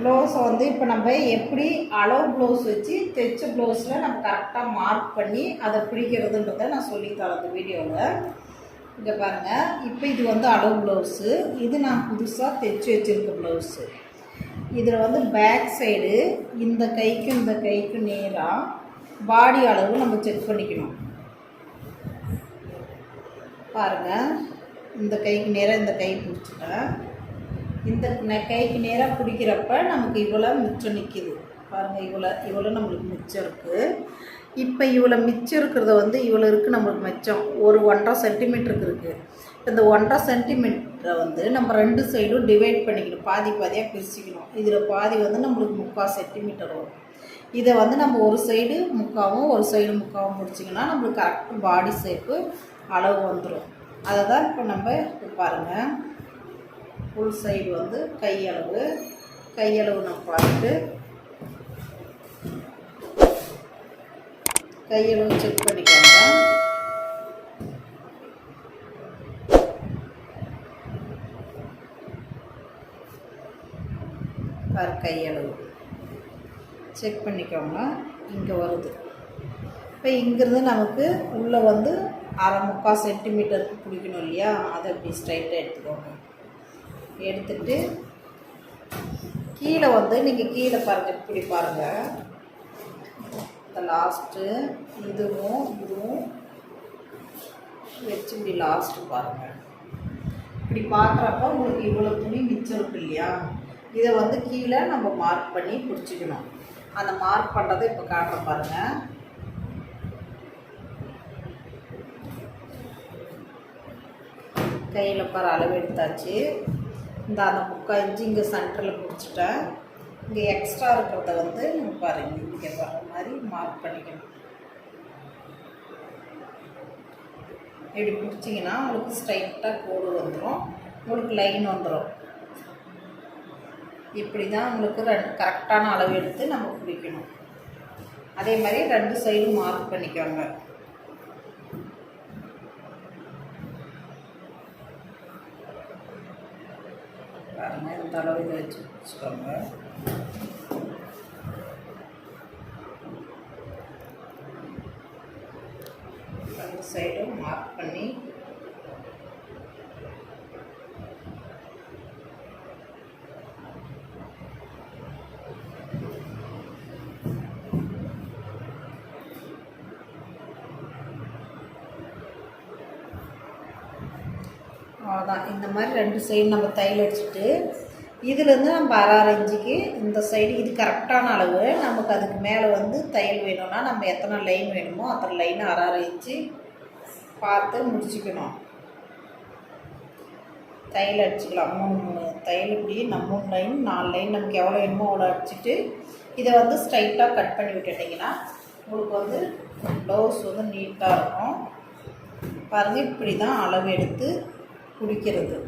ப்ளவுஸை வந்து இப்போ நம்ம எப்படி அளவு ப்ளவுஸ் வச்சு தைச்ச ப்ளவுஸில் நம்ம கரெக்டாக மார்க் பண்ணி அதை பிடிக்கிறதுன்றத நான் சொல்லித்தரேன் அந்த வீடியோவில் இங்கே பாருங்கள் இப்போ இது வந்து அளவு ப்ளவுஸு இது நான் புதுசாக தைச்சி வச்சுருக்க ப்ளவுஸு இதில் வந்து பேக் சைடு இந்த கைக்கும் இந்த கைக்கும் நேராக பாடி அளவு நம்ம செக் பண்ணிக்கணும். பாருங்கள் இந்த கைக்கு நேராக இந்த கை பிடிச்சிட்டேன் இந்த கைக்கு நேராக பிடிக்கிறப்ப நமக்கு இவ்வளோ மிச்சம் நிற்கிது பாருங்கள் இவ்வளோ இவ்வளோ நம்மளுக்கு மிச்சம் இருக்குது இப்போ இவ்வளோ மிச்சம் இருக்கிறத வந்து இவ்வளோ இருக்குது நம்மளுக்கு மிச்சம். ஒரு ஒன்றரை சென்டிமீட்டருக்கு இருக்குது இந்த ஒன்றரை சென்டிமீட்டரை வந்து நம்ம ரெண்டு சைடும் டிவைட் பண்ணிக்கணும். பாதி பாதியாக பிரிச்சுக்கணும். இதில் பாதி வந்து நம்மளுக்கு முக்கால் சென்டிமீட்டர் வரும். இதை வந்து நம்ம ஒரு சைடு முக்காவும் ஒரு சைடு முக்காவும் முடிச்சிங்கன்னா நம்மளுக்கு கரெக்ட் பாடி ஷேப்பு அளவு வந்துடும் அதை தான் இப்போ நம்ம இப்போ பாருங்கள் ஃபுல் சைடு வந்து கையளவு கையளவு நம்ம பார்த்துட்டு கையளவு செக் பண்ணிக்கோங்க. பார் கையளவு செக் பண்ணிக்கோங்க. இங்கே வருது. இப்போ இங்கேருந்து நமக்கு உள்ளே வந்து அரை முக்கால் சென்டிமீட்டருக்கு பிடிக்கணும் இல்லையா? அதை அப்படி ஸ்ட்ரைட்டாக எடுத்துக்கோங்க. எடுத்துட்டு கீழே வந்து நீங்கள் கீழே பாருங்கள் இப்படி பாருங்கள் இந்த லாஸ்ட்டு இதுவும் இதுவும் வச்சு இப்படி லாஸ்ட்டு பாருங்கள் இப்படி பார்க்குறப்ப உங்களுக்கு இவ்வளோ துணி மிச்சம் இருக்கு இல்லையா? இதை வந்து கீழே நம்ம மார்க் பண்ணி பிடிச்சிக்கணும். அந்த மார்க் பண்ணுறதை இப்போ காட்டுற பாருங்கள் கையில் பாரு அளவு எடுத்தாச்சு. இந்த அந்த முக்கால் இன்ச்சு இங்கே சென்டரில் பிடிச்சிட்டேன் இங்கே எக்ஸ்ட்ரா இருக்கிறத வந்து நம்ம பாருங்க இங்கே வர மாதிரி மார்க் பண்ணிக்கணும். இப்படி பிடிச்சிங்கன்னா உங்களுக்கு ஸ்ட்ரைட்டாக கோடு வந்துடும் உங்களுக்கு லைன் வந்துடும் இப்படி தான் உங்களுக்கு ரெண்டு கரெக்டான அளவு எடுத்து நம்ம பிடிக்கணும். அதே மாதிரி ரெண்டு சைடும் மார்க் பண்ணிக்கோங்க. பாருங்க இந்த அளவு வச்சு வச்சுக்கோங்க. அந்த சைடும் மார்க் பண்ணி அவ்வளோதான் இந்த மாதிரி ரெண்டு சைடு நம்ம தையல் வச்சுட்டு இதுலேருந்து நம்ம அரை அரை இன்ச்சுக்கு இந்த சைடு இது கரெக்டான அளவு. நமக்கு அதுக்கு மேலே வந்து தையல் வேணும்னா நம்ம எத்தனை லைன் வேணுமோ அத்தனை லைன் அரை அரை பார்த்து முடிச்சுக்கணும். தையல் அடிச்சுக்கலாம். மூணு மூணு தையல் இப்படி நம்ம மூணு லைன் நாலு லைன் நமக்கு எவ்வளோ வேணுமோ அவ்வளோ அடிச்சுட்டு இதை வந்து ஸ்ட்ரைட்டாக கட் பண்ணி விட்டுட்டிங்கன்னா உங்களுக்கு வந்து ப்ளவுஸ் வந்து நீட்டாக இருக்கும். பாருங்கள் இப்படி தான் அளவு எடுத்து குறிக்கிறது